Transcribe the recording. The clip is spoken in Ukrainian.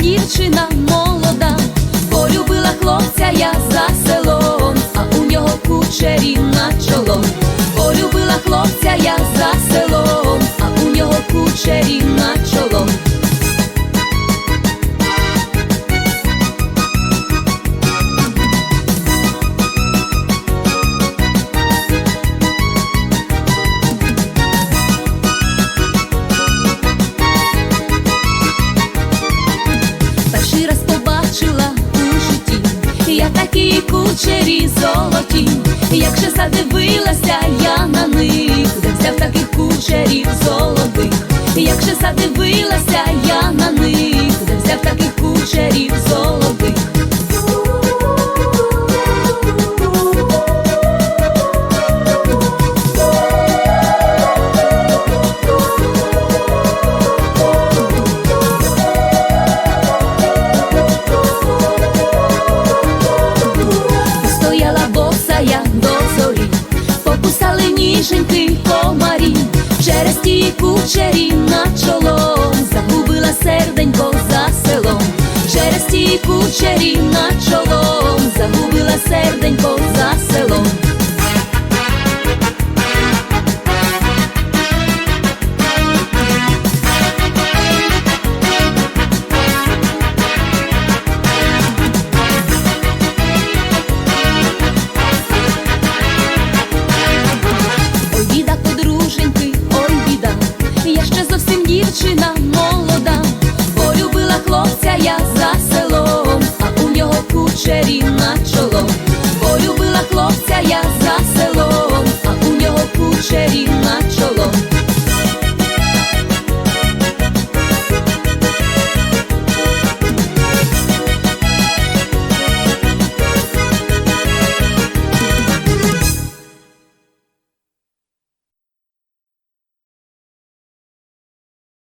дівчина молода, полюбила хлопця я за селом, а у нього кучері на чолом. Побачила у житті, я такі кучері золоті, через ті кучері на чолом, загубила серденько за селом, через ті кучері на чолом, загубила серденько зовсім